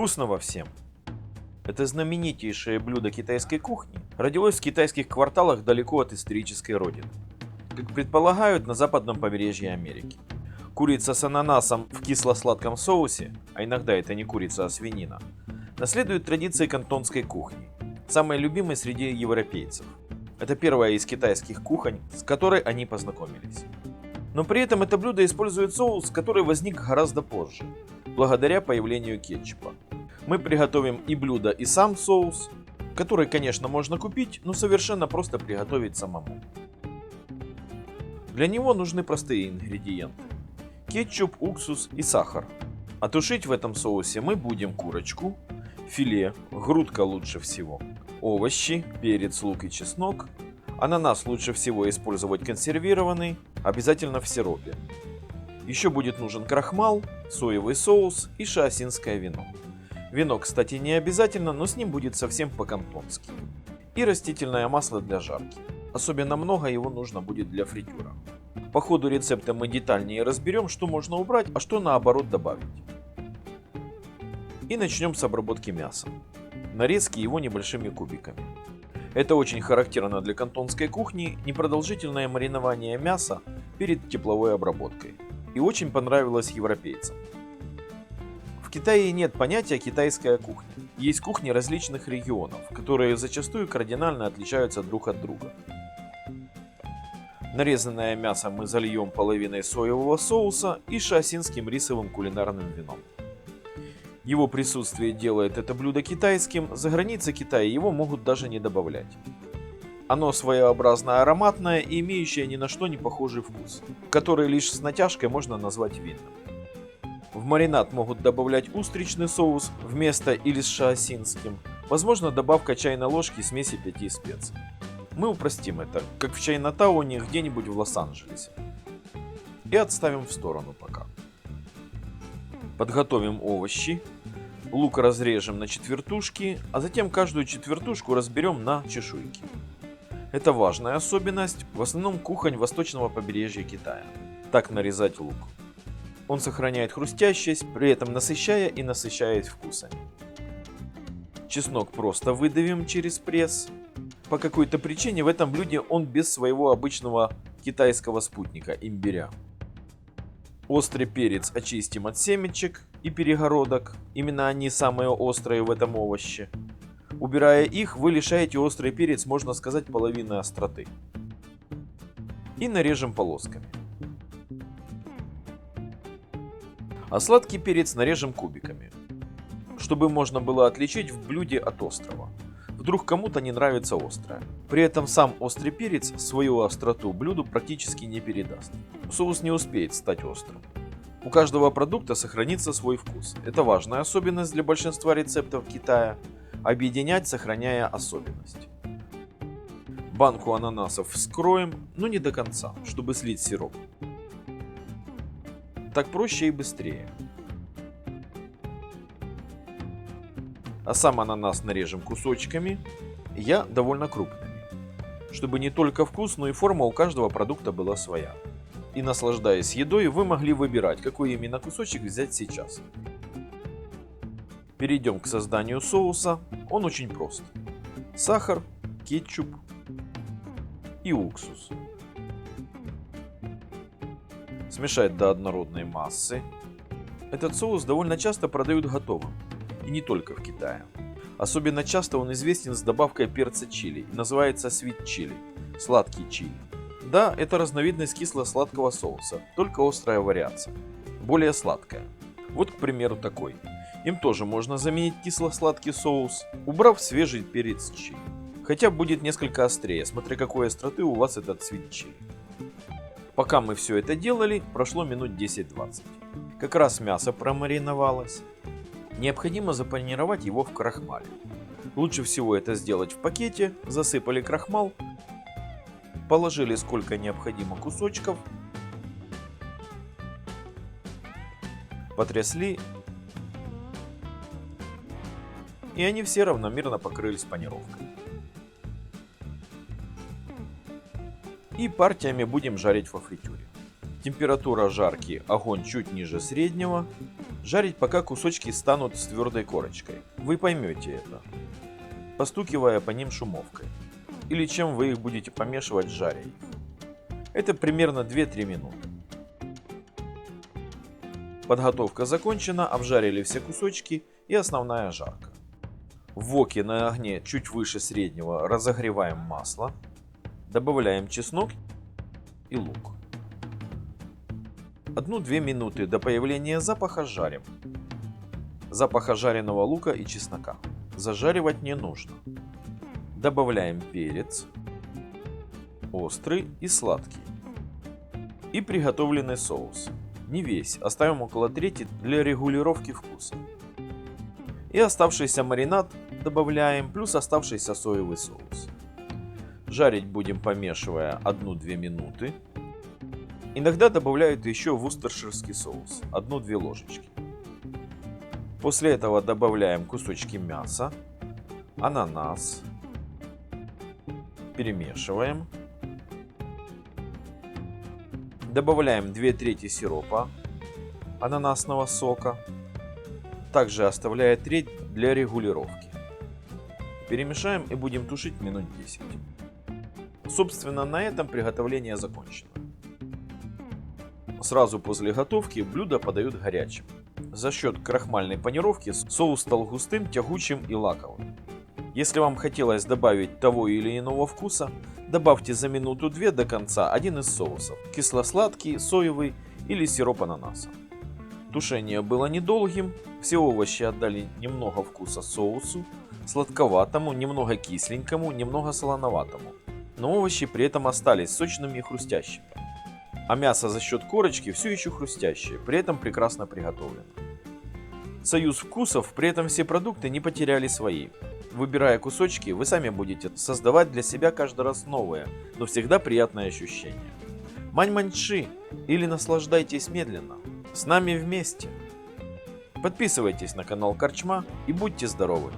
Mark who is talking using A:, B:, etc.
A: Вкусного всем! Это знаменитейшее блюдо китайской кухни родилось в китайских кварталах далеко от исторической родины. Как предполагают, на западном побережье Америки. Курица с ананасом в кисло-сладком соусе, а иногда это не курица, а свинина, наследует традиции кантонской кухни, самой любимой среди европейцев. Это первая из китайских кухонь, с которой они познакомились. Но при этом это блюдо использует соус, который возник гораздо позже, благодаря появлению кетчупа. Мы приготовим и блюдо, и сам соус, который, конечно, можно купить, но совершенно просто приготовить самому. Для него нужны простые ингредиенты. Кетчуп, уксус и сахар. А в этом соусе мы будем курочку, филе, грудка лучше всего, овощи, перец, лук и чеснок. Ананас лучше всего использовать консервированный, обязательно в сиропе. Еще будет нужен крахмал, соевый соус и шаосинское вино. Вино, кстати, не обязательно, но с ним будет совсем по-кантонски. И растительное масло для жарки. Особенно много его нужно будет для фритюра. По ходу рецепта мы детальнее разберем, что можно убрать, а что наоборот добавить. И начнем с обработки мяса. Нарезки его небольшими кубиками. Это очень характерно для кантонской кухни непродолжительное маринование мяса перед тепловой обработкой. И очень понравилось европейцам. В Китае нет понятия китайская кухня. Есть кухни различных регионов, которые зачастую кардинально отличаются друг от друга. Нарезанное мясо мы зальем половиной соевого соуса и шаосинским рисовым кулинарным вином. Его присутствие делает это блюдо китайским, за границей Китая его могут даже не добавлять. Оно своеобразно ароматное и имеющее ни на что не похожий вкус, который лишь с натяжкой можно назвать винным. В маринад могут добавлять устричный соус вместо или с шаосинским, возможно добавка чайной ложки смеси пяти специй. Мы упростим это, как в Чайнатауне где-нибудь в Лос-Анджелесе. И отставим в сторону пока. Подготовим овощи. Лук разрежем на четвертушки, а затем каждую четвертушку разберем на чешуйки. Это важная особенность, в основном кухонь восточного побережья Китая. Так нарезать лук. Он сохраняет хрустящесть, при этом насыщая и насыщает вкусами. Чеснок просто выдавим через пресс. По какой-то причине в этом блюде он без своего обычного китайского спутника имбиря. Острый перец очистим от семечек и перегородок. Именно они самые острые в этом овоще. Убирая их, вы лишаете острый перец, можно сказать, половины остроты. И нарежем полосками. А сладкий перец нарежем кубиками, чтобы можно было отличить в блюде от острого. Вдруг кому-то не нравится острое. При этом сам острый перец свою остроту блюду практически не передаст. Соус не успеет стать острым. У каждого продукта сохранится свой вкус. Это важная особенность для большинства рецептов Китая. Объединять, сохраняя особенность. Банку ананасов вскроем, но не до конца, чтобы слить сироп. Так проще и быстрее. А сам ананас нарежем кусочками, я довольно крупными, чтобы не только вкус, но и форма у каждого продукта была своя. И наслаждаясь едой, вы могли выбирать, какой именно кусочек взять сейчас. Перейдем к созданию соуса. Он очень прост. Сахар, кетчуп и уксус. Смешать до однородной массы. Этот соус довольно часто продают готовым. И не только в Китае. Особенно часто он известен с добавкой перца чили. Называется sweet chili. Сладкий чили. Да, это разновидность кисло-сладкого соуса, только острая вариация. Более сладкая. Вот, к примеру, такой. Им тоже можно заменить кисло-сладкий соус, убрав свежий перец чили. Хотя будет несколько острее, смотря какой остроты у вас этот цвет чили. Пока мы все это делали, прошло минут 10-20. Как раз мясо промариновалось. Необходимо запанировать его в крахмале. Лучше всего это сделать в пакете, засыпали крахмал, положили сколько необходимо кусочков, потрясли, и они все равномерно покрылись панировкой. И партиями будем жарить во фритюре. Температура жарки огонь чуть ниже среднего, Жарить, пока кусочки станут с твердой корочкой. Вы поймете это, постукивая по ним шумовкой. Или чем вы их будете помешивать, жаря. Это примерно 2-3 минуты. Подготовка закончена, обжарили все кусочки и основная жарка. В воке на огне чуть выше среднего разогреваем масло, добавляем чеснок и лук. 1-2 минуты до появления запаха жарим. Запаха жареного лука и чеснока. Зажаривать не нужно. Добавляем перец, острый и сладкий. И приготовленный соус. Не весь, оставим около трети для регулировки вкуса. И оставшийся маринад добавляем, плюс оставшийся соевый соус. Жарить будем помешивая 1-2 минуты. Иногда добавляют еще вустерширский соус, 1-2 ложечки. После этого добавляем кусочки мяса, ананас, перемешиваем. Добавляем 2 трети сиропа ананасного сока. Также оставляя треть для регулировки. Перемешаем и будем тушить минут 10. Собственно, на этом приготовление закончено. Сразу после готовки блюдо подают горячим. За счет крахмальной панировки соус стал густым, тягучим и лаковым. Если вам хотелось добавить того или иного вкуса, добавьте за минуту-две до конца один из соусов – кисло-сладкий, соевый или сироп ананаса. Тушение было недолгим, все овощи отдали немного вкуса соусу, сладковатому, немного кисленькому, немного солоноватому. Но овощи при этом остались сочными и хрустящими. А мясо за счет корочки все еще хрустящее, при этом прекрасно приготовлено. Союз вкусов, при этом все продукты не потеряли свои. Выбирая кусочки, вы сами будете создавать для себя каждый раз новое, но всегда приятное ощущение. Мань-маньши или наслаждайтесь медленно. С нами вместе. Подписывайтесь на канал Корчма и будьте здоровы!